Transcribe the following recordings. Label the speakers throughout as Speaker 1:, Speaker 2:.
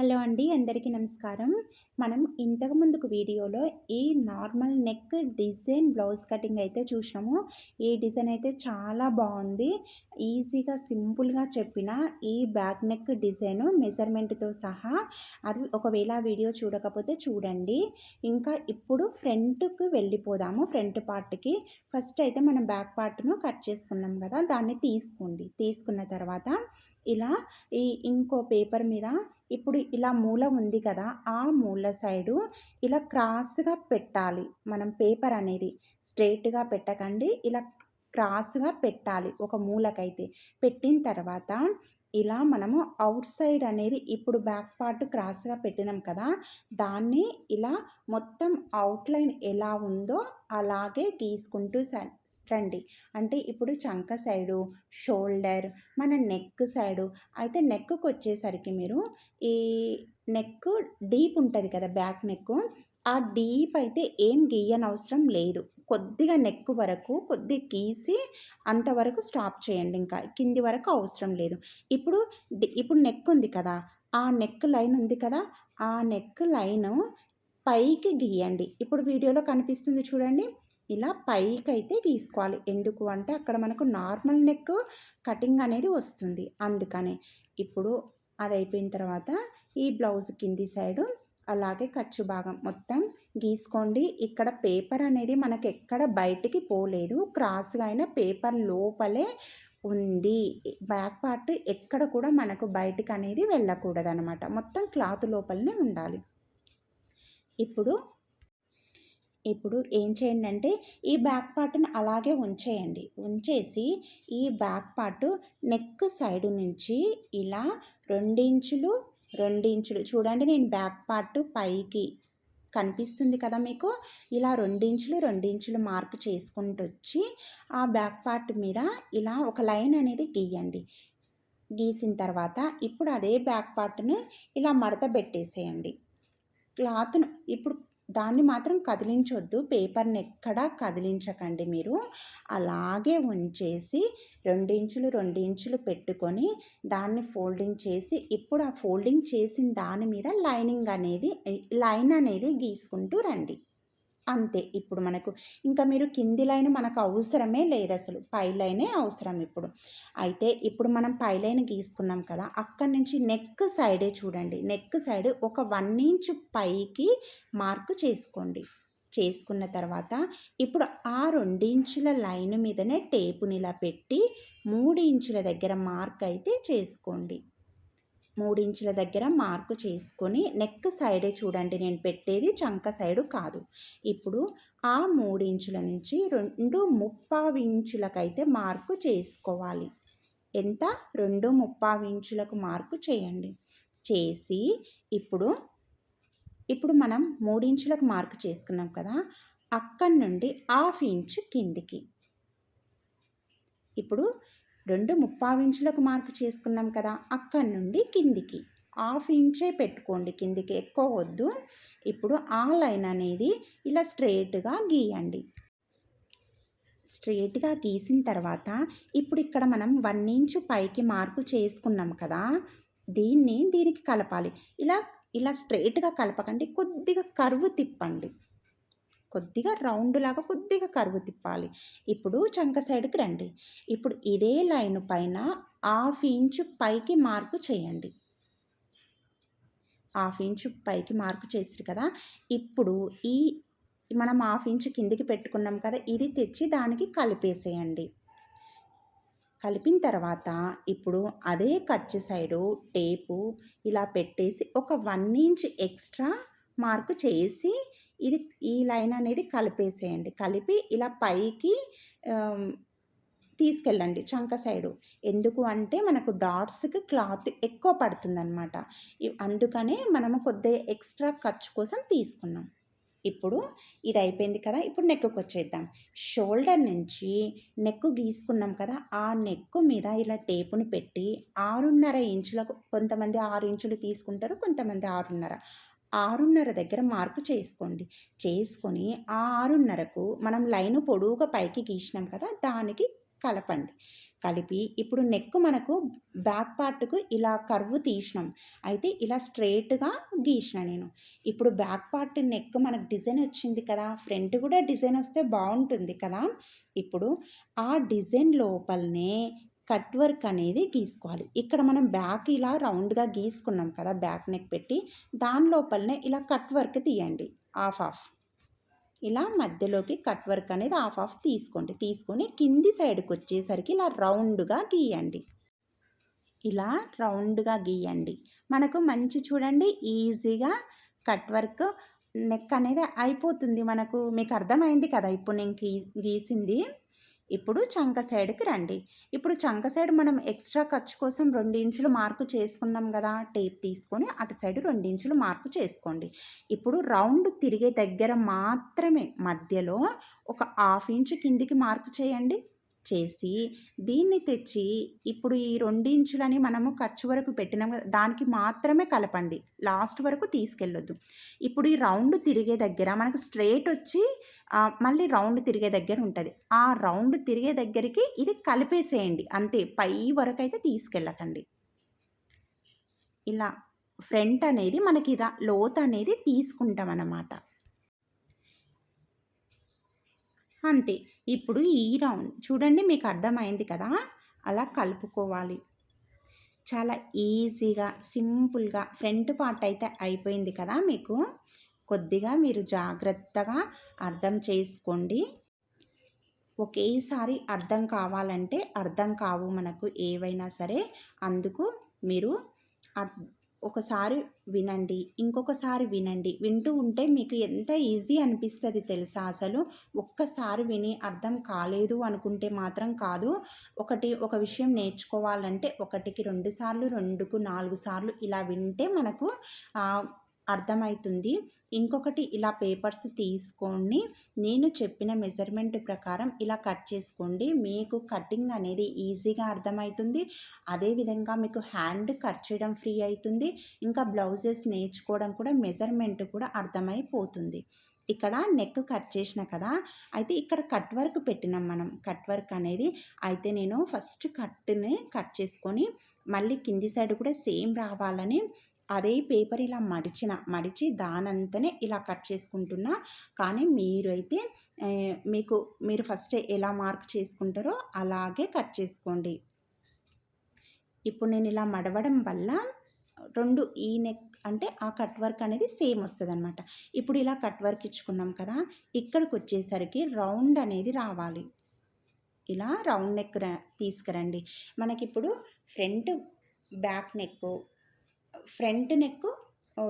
Speaker 1: Hello అండి అందరికీ నమస్కారం. మనం ఇంతకు ముందుకు వీడియోలో ఈ normal neck design blouse cutting అయితే చూసాము ఈ డిజైన్ అయితే చాలా బాగుంది. ఈజీగా సింపుల్గా చెప్పిన ఈ బ్యాక్ నెక్ డిజైన్ మెజర్మెంట్తో సహా అది ఒకవేళ వీడియో చూడకపోతే చూడండి. ఇంకా ఇప్పుడు ఫ్రంట్కి వెళ్ళిపోదాము ఫ్రంట్ పార్ట్కి. ఫస్ట్ అయితే మనం బ్యాక్ పార్ట్ను కట్ చేసుకున్నాం కదా దాన్ని తీసుకోండి. తీసుకున్న తర్వాత ఇలా ఈ ఇంకో పేపర్ మీద ఇప్పుడు ఇలా మూల ఉంది కదా ఆ మూల సైడు ఇలా క్రాస్గా పెట్టాలి మనం పేపర్ అనేది. స్ట్రైట్గా పెట్టకండి ఇలా క్రాస్గా పెట్టాలి ఒక మూలకైతే. పెట్టిన తర్వాత ఇలా మనము అవుట్ సైడ్ అనేది ఇప్పుడు బ్యాక్ పార్ట్ క్రాస్గా పెట్టినాం కదా దాన్ని ఇలా మొత్తం అవుట్లైన్ ఎలా ఉందో అలాగే గీసుకుంటూ రండి. అంటే ఇప్పుడు చంక సైడు షోల్డర్ మన నెక్ సైడు. అయితే నెక్కు వచ్చేసరికి మీరు ఈ నెక్ డీప్ ఉంటుంది కదా బ్యాక్ నెక్ ఆ డీప్ అయితే ఏం గీయనవసరం లేదు. కొద్దిగా నెక్ వరకు కొద్ది గీసి అంతవరకు స్టాప్ చేయండి ఇంకా. కింది వరకు అవసరం లేదు. ఇప్పుడు ఇప్పుడు నెక్ ఉంది కదా ఆ నెక్ లైన్ ఉంది కదా ఆ నెక్ లైన్ పైకి గీయండి. ఇప్పుడు వీడియోలో కనిపిస్తుంది చూడండి ఇలా పైకి అయితే గీసుకోవాలి. ఎందుకు అంటే అక్కడ మనకు నార్మల్ నెక్ కటింగ్ అనేది వస్తుంది అందుకనే. ఇప్పుడు అది అయిపోయిన తర్వాత ఈ బ్లౌజ్ కింది సైడు అలాగే ఖర్చు భాగం. మొత్తం గీసుకోండి. ఇక్కడ పేపర్ అనేది మనకు ఎక్కడ బయటికి పోలేదు. క్రాస్గా అయినా పేపర్ లోపలే ఉంది. బ్యాక్ పార్ట్ ఎక్కడ కూడా మనకు బయటకు అనేది వెళ్ళకూడదు అనమాట మొత్తం క్లాత్ లోపలనే ఉండాలి. ఇప్పుడు ఇప్పుడు ఏం చేయండి అంటే ఈ బ్యాక్ పార్ట్ని అలాగే ఉంచేయండి. ఉంచేసి ఈ బ్యాక్ పార్ట్ నెక్ సైడ్ నుంచి ఇలా రెండించులు రెండించులు. చూడండి నేను బ్యాక్ పార్ట్ పైకి కనిపిస్తుంది కదా మీకు? ఇలా రెండించులు రెండించులు మార్క్ చేసుకుంటూ వచ్చి ఆ బ్యాక్ పార్ట్ మీద ఇలా ఒక లైన్ అనేది గీయండి. గీసిన తర్వాత ఇప్పుడు అదే బ్యాక్ పార్ట్ను ఇలా మడత పెట్టేసేయండి. క్లాత్ను ఇప్పుడు దాన్ని మాత్రం కదిలించొద్దు. పేపర్ని ఎక్కడా కదిలించకండి మీరు. అలాగే ఉంచేసి రెండించులు రెండించులు పెట్టుకొని దాన్ని ఫోల్డింగ్ చేసి ఇప్పుడు ఆ ఫోల్డింగ్ చేసిన దాని మీద లైనింగ్ అనేది లైన్ అనేది గీసుకుంటూ రండి. అంతే. ఇప్పుడు మనకు ఇంకా మీరు కింది లైన్ మనకు అవసరమే లేదు అసలు. పై లైనే అవసరం ఇప్పుడు. అయితే ఇప్పుడు మనం పై లైన్ గీసుకున్నాం కదా అక్కడి నుంచి నెక్ సైడే చూడండి. నెక్ సైడ్ ఒక వన్ ఇంచ్ పైకి మార్కు చేసుకోండి. చేసుకున్న తర్వాత ఇప్పుడు ఆ రెండించుల లైన్ మీదనే టేపుని ఇలా పెట్టి మూడు ఇంచుల దగ్గర మార్క్ అయితే చేసుకోండి. మూడించుల దగ్గర మార్కు చేసుకొని నెక్ సైడే చూడండి నేను పెట్టేది చంక సైడు కాదు. ఇప్పుడు ఆ మూడించుల నుంచి రెండు ముప్పావు ఇంచులకైతే మార్కు చేసుకోవాలి. ఎంత? రెండు ముప్పావు ఇంచులకు మార్కు చేయండి. చేసి ఇప్పుడు ఇప్పుడు మనం మూడించులకు మార్కు చేసుకున్నాం కదా అక్కడి నుండి హాఫ్ ఇంచు కిందికి. ఇప్పుడు రెండు ఇంచులకు మార్కు చేసుకున్నాం కదా అక్కడి నుండి కిందికి. హాఫ్ ఇంచే పెట్టుకోండి కిందికి ఎక్కువ వద్దు. ఇప్పుడు ఆ లైన్ అనేది ఇలా స్ట్రేట్గా గీయండి. స్ట్రేట్గా గీసిన తర్వాత ఇప్పుడు ఇక్కడ మనం వన్ ఇంచు పైకి మార్కు చేసుకున్నాం కదా దీన్ని దీనికి కలపాలి. ఇలా ఇలా స్ట్రేట్గా కలపకండి కొద్దిగా కరువు తిప్పండి. కొద్దిగా రౌండ్ లాగా కొద్దిగా కరువు తిప్పాలి. ఇప్పుడు చంక సైడ్కి రండి. ఇప్పుడు ఇదే లైన్ పైన హాఫ్ ఇంచు పైకి మార్కు చేయండి. హాఫ్ ఇంచు పైకి మార్కు చేసారు కదా ఇప్పుడు ఈ మనం హాఫ్ ఇంచు కిందికి పెట్టుకున్నాం కదా ఇది తెచ్చి దానికి కలిపేసేయండి. కలిపిన తర్వాత ఇప్పుడు అదే ఖర్చు సైడు టేపు ఇలా పెట్టేసి ఒక వన్ ఇంచ్ ఎక్స్ట్రా మార్కు చేసి ఇది ఈ లైన్ అనేది కలిపేసేయండి. కలిపి ఇలా పైకి తీసుకెళ్ళండి చంక సైడు. ఎందుకు అంటే మనకు డాట్స్కి క్లాత్ ఎక్కువ పడుతుందన్నమాట. అందుకనే మనము కొద్దిగా ఎక్స్ట్రా ఖర్చు కోసం తీసుకున్నాం. ఇప్పుడు ఇది అయిపోయింది కదా ఇప్పుడు నెక్కు వచ్చేద్దాం. షోల్డర్ నుంచి నెక్కు గీసుకున్నాం కదా ఆ నెక్కు మీద ఇలా టేపుని పెట్టి ఆరున్నర ఇంచులకు కొంతమంది ఆరు ఇంచులు తీసుకుంటారు కొంతమంది ఆరున్నర. ఆరున్నర దగ్గర మార్కు చేసుకోండి. చేసుకొని ఆ ఆరున్నరకు మనం లైన్ పొడువుగా పైకి గీసినాం కదా దానికి కలపండి. కలిపి ఇప్పుడు నెక్ మనకు బ్యాక్ పార్ట్కు ఇలా కర్వ్ తీసినాం. అయితే ఇలా స్ట్రైట్గా గీసిన నేను. ఇప్పుడు బ్యాక్ పార్ట్ నెక్ మనకు డిజైన్ వచ్చింది కదా ఫ్రంట్ కూడా డిజైన్ వస్తే బాగుంటుంది కదా. ఇప్పుడు ఆ డిజైన్ లోపలనే కట్ వర్క్ అనేది గీసుకోవాలి. ఇక్కడ మనం బ్యాక్ ఇలా రౌండ్గా గీసుకున్నాం కదా బ్యాక్ నెక్ పెట్టి దాని లోపలనే ఇలా కట్ వర్క్ తీయండి. ఆఫ్ ఆఫ్ ఇలా మధ్యలోకి కట్ వర్క్ అనేది ఆఫ్ ఆఫ్ తీసుకోండి. తీసుకొని కింది సైడ్కి వచ్చేసరికి ఇలా రౌండ్గా గీయండి. ఇలా రౌండ్గా గీయండి. మనకు మంచి చూడండి ఈజీగా కట్ వర్క్ నెక్ అనేది అయిపోతుంది మనకు. మీకు అర్థమైంది కదా ఇప్పుడు నేను గీసింది. ఇప్పుడు చంక సైడ్కి రండి. ఇప్పుడు చంక సైడ్ మనం ఎక్స్ట్రా ఖర్చు కోసం రెండు ఇంచులు మార్కు చేసుకున్నాం కదా టేప్ తీసుకొని అటు సైడ్ రెండు ఇంచులు మార్కు చేసుకోండి. ఇప్పుడు రౌండ్ తిరిగే దగ్గర మాత్రమే మధ్యలో ఒక హాఫ్ ఇంచు కిందికి మార్కు చేయండి. చేసి దీన్ని తెచ్చి ఇప్పుడు ఈ రెండించులని మనము ఖర్చు వరకు పెట్టినాం కదా దానికి మాత్రమే కలపండి. లాస్ట్ వరకు తీసుకెళ్ళొద్దు. ఇప్పుడు ఈ రౌండ్ తిరిగే దగ్గర మనకు స్ట్రేట్ వచ్చి మళ్ళీ రౌండ్ తిరిగే దగ్గర ఉంటుంది. ఆ రౌండ్ తిరిగే దగ్గరికి ఇది కలిపేసేయండి. అంతే పై వరకు అయితే తీసుకెళ్ళకండి. ఇలా ఫ్రంట్ అనేది మనకి ఇలా లోత్ అనేది తీసుకుంటాం అన్నమాట అంతే. ఇప్పుడు ఈ రౌండ్ చూడండి మీకు అర్థమైంది కదా? అలా కలుపుకోవాలి. చాలా ఈజీగా సింపుల్గా ఫ్రంట్ పార్ట్ అయితే అయిపోయింది కదా మీకు? కొద్దిగా మీరు జాగ్రత్తగా అర్థం చేసుకోండి. ఒకేసారి అర్థం కావాలంటే అర్థం కావు మనకు ఏవైనా సరే. అందుకు మీరు ఒకసారి వినండి ఇంకొకసారి వినండి. వింటూ ఉంటే మీకు ఎంత ఈజీ అనిపిస్తుంది తెలుసా అసలు? ఒక్కసారి విని అర్థం కాలేదు అనుకుంటే మాత్రం కాదు. ఒకటి ఒక విషయం నేర్చుకోవాలంటే ఒకటికి రెండు సార్లు రెండుకు నాలుగు సార్లు ఇలా వింటే మనకు అర్థమవుతుంది ఇంకొకటి ఇలా పేపర్స్ తీసుకొని నేను చెప్పిన మెజర్మెంట్ ప్రకారం ఇలా కట్ చేసుకోండి. మీకు కటింగ్ అనేది ఈజీగా అర్థమవుతుంది అదేవిధంగా మీకు హ్యాండ్ కట్ చేయడం ఫ్రీ అవుతుంది ఇంకా బ్లౌజెస్ నేర్చుకోవడం కూడా మెజర్మెంట్ కూడా అర్థమైపోతుంది. ఇక్కడ నెక్ కట్ చేసిన కదా అయితే ఇక్కడ కట్ వర్క్ పెట్టినాం మనం. కట్ వర్క్ అనేది అయితే నేను ఫస్ట్ కట్ని కట్ చేసుకొని మళ్ళీ కింది సైడ్ కూడా సేమ్ రావాలని అదే పేపర్ ఇలా మడిచిన మడిచి దానంతనే ఇలా కట్ చేసుకుంటున్నా. కానీ మీరైతే మీకు మీరు ఫస్ట్ ఎలా మార్క్ చేసుకుంటారో అలాగే కట్ చేసుకోండి. ఇప్పుడు నేను ఇలా మడవడం వల్ల రెండు ఈ నెక్ అంటే ఆ కట్ వర్క్ అనేది సేమ్ వస్తుంది అనమాట ఇప్పుడు ఇలా కట్ వర్క్ ఇచ్చుకున్నాం కదా ఇక్కడికి వచ్చేసరికి రౌండ్ అనేది రావాలి. ఇలా రౌండ్ నెక్ తీసుకురండి. మనకిప్పుడు front back neck front neck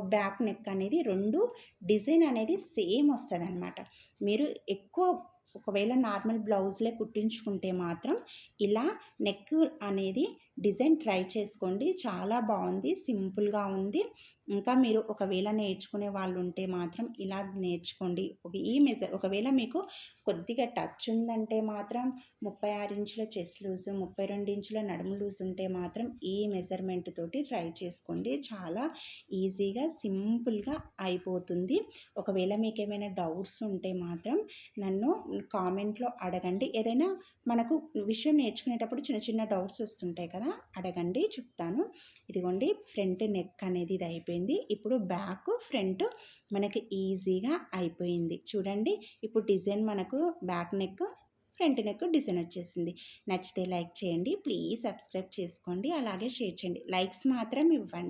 Speaker 1: back neck అనేది రెండు డిజైన్ అనేది సేమ్ వస్తుంది అనమాట మీరు ఎక్కువ ఒకవేళ నార్మల్ బ్లౌజ్లే కుట్టించుకుంటే మాత్రం ఇలా నెక్ అనేది డిజైన్ ట్రై చేసుకోండి. చాలా బాగుంది. సింపుల్గా ఉంది. ఇంకా మీరు ఒకవేళ నేర్చుకునే వాళ్ళు ఉంటే మాత్రం ఇలా నేర్చుకోండి. ఒక ఈ మెజర్ ఒకవేళ మీకు కొద్దిగా టచ్ ఉందంటే మాత్రం ముప్పై ఆరు ఇంచుల చెస్ లూజ్ ముప్పై రెండు ఇంచుల నడుము లూజ్ ఉంటే మాత్రం ఈ మెజర్మెంట్ తోటి ట్రై చేసుకోండి. చాలా ఈజీగా సింపుల్గా అయిపోతుంది. ఒకవేళ మీకు ఏమైనా డౌట్స్ ఉంటే మాత్రం నన్ను కామెంట్లో అడగండి. ఏదైనా మనకు విషయం నేర్చుకునేటప్పుడు చిన్న చిన్న డౌట్స్ వస్తుంటాయి కదా అడగండి చెప్తాను. ఇదిగోండి ఫ్రంట్ నెక్ అనేది ఇది అయిపోయింది. ఇప్పుడు బ్యాక్ ఫ్రంట్ మనకి ఈజీగా అయిపోయింది. చూడండి ఇప్పుడు డిజైన్ మనకు back neck front neck design వచ్చేసింది. నచ్చితే లైక్ చేయండి ప్లీజ్ సబ్స్క్రైబ్ చేసుకోండి అలాగే షేర్ చేయండి. లైక్స్ మాత్రం ఇవ్వండి.